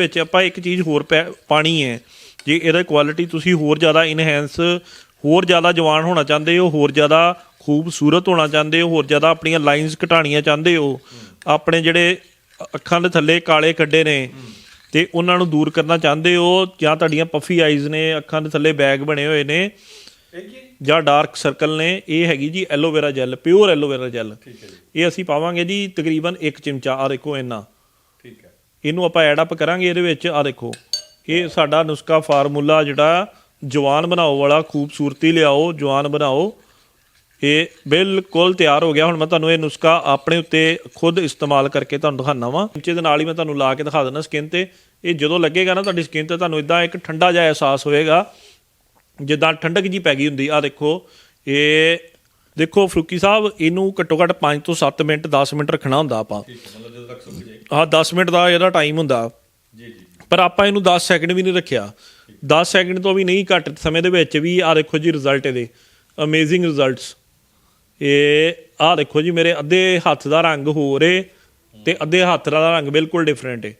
ਵਿੱਚ ਆਪਾਂ ਇੱਕ ਚੀਜ਼ ਹੋਰ ਪਾਣੀ ਹੈ। ਜੇ ਇਹਦਾ ਕੁਆਲਿਟੀ ਤੁਸੀਂ ਹੋਰ ਜ਼ਿਆਦਾ ਇਨਹੈਂਸ ਹੋਰ ਜ਼ਿਆਦਾ ਜਵਾਨ ਹੋਣਾ ਚਾਹੁੰਦੇ ਹੋ ਹੋਰ ਜ਼ਿਆਦਾ ਖੂਬਸੂਰਤ ਹੋਣਾ ਚਾਹੁੰਦੇ ਹੋ ਹੋਰ ਜ਼ਿਆਦਾ ਆਪਣੀਆਂ ਲਾਈਨਸ ਘਟਾਣੀਆਂ ਚਾਹੁੰਦੇ ਹੋ ਆਪਣੇ ਜਿਹੜੇ ਅੱਖਾਂ ਦੇ ਥੱਲੇ ਕਾਲੇ ਖੱਡੇ ਨੇ ਤੇ ਉਹਨਾਂ ਨੂੰ ਦੂਰ ਕਰਨਾ ਚਾਹੁੰਦੇ ਹੋ ਜਾਂ ਤੁਹਾਡੀਆਂ ਪਫੀ ਆਈਜ਼ ਨੇ ਅੱਖਾਂ ਦੇ ਥੱਲੇ ਬੈਗ ਬਣੇ ਹੋਏ ਨੇ ਜਾਂ ਡਾਰਕ ਸਰਕਲ ਨੇ ਇਹ ਹੈਗੀ ਜੀ aloe vera gel pure aloe vera gel ਇਹ ਅਸੀਂ ਪਾਵਾਂਗੇ ਜੀ ਤਕਰੀਬਨ 1 ਚਮਚਾ ਆ ਦੇਖੋ ਇੰਨਾ। ਇਹਨੂੰ ਆਪਾਂ ਐਡ ਅਪ ਕਰਾਂਗੇ ਇਹਦੇ ਵਿੱਚ। ਆ ਦੇਖੋ, ਇਹ ਸਾਡਾ ਨੁਸਖਾ ਫਾਰਮੂਲਾ ਜਿਹੜਾ ਜਵਾਨ ਬਣਾਓ ਵਾਲਾ, ਖੂਬਸੂਰਤੀ ਲਿਆਓ, ਜਵਾਨ ਬਣਾਓ। ਇਹ ਬਿਲਕੁਲ ਤਿਆਰ ਹੋ ਗਿਆ। ਹੁਣ ਮੈਂ ਤੁਹਾਨੂੰ ਇਹ ਨੁਸਖਾ ਆਪਣੇ ਉੱਤੇ ਖੁਦ ਇਸਤੇਮਾਲ ਕਰਕੇ ਤੁਹਾਨੂੰ ਦਿਖਾਣਾ ਵਾਂ। ਚਮਚੇ ਦੇ ਨਾਲ ਹੀ ਮੈਂ ਤੁਹਾਨੂੰ ਲਾ ਕੇ ਦਿਖਾ ਦਿੰਦਾ ਸਕਿਨ ਤੇ। ਇਹ ਜਦੋਂ ਲੱਗੇਗਾ ਨਾ ਤੁਹਾਡੀ ਸਕਿਨ ਤੇ ਤੁਹਾਨੂੰ ਇਦਾਂ ਇੱਕ ਠੰਡਾ ਜਿਹਾ ਅਹਿਸਾਸ ਹੋਏਗਾ, ਜਿੱਦਾਂ ਠੰਡਕ ਜੀ ਪੈ ਗਈ ਹੁੰਦੀ। ਆ ਦੇਖੋ, ਇਹ ਦੇਖੋ ਫਰੂਕੀ ਸਾਹਿਬ ਇਹਨੂੰ ਘੱਟੋ ਘੱਟ 5 ਤੋਂ 7 ਮਿੰਟ 10 ਮਿੰਟ ਰੱਖਣਾ ਹੁੰਦਾ ਆਪਾਂ। ਹੈ ਮਤਲਬ ਜਦੋਂ ਤੱਕ ਸੁੱਕ ਜਾਏ ਆਹ 10 ਮਿੰਟ ਦਾ ਇਹਦਾ ਟਾਈਮ ਹੁੰਦਾ। ਜੀ ਜੀ ਪਰ ਆਪਾਂ ਇਹਨੂੰ 10 ਸੈਕਿੰਡ ਵੀ ਨਹੀਂ ਰੱਖਿਆ। 10 ਸੈਕਿੰਡ ਤੋਂ ਵੀ ਨਹੀਂ ਘੱਟ ਸਮੇਂ ਦੇ ਵਿੱਚ ਵੀ ਆ ਦੇਖੋ ਜੀ ਰਿਜ਼ਲਟ ਇਹਦੇ। ਅਮੇਜ਼ਿੰਗ ਰਿਜ਼ਲਟਸ ਇਹ ਆ ਦੇਖੋ ਜੀ ਮੇਰੇ ਅੱਧੇ ਹੱਥ ਦਾ ਰੰਗ ਹੋਰ ਏ ਤੇ ਅੱਧੇ ਹੱਥ ਦਾ ਰੰਗ ਬਿਲਕੁਲ ਡਿਫਰੈਂਟ ਏ।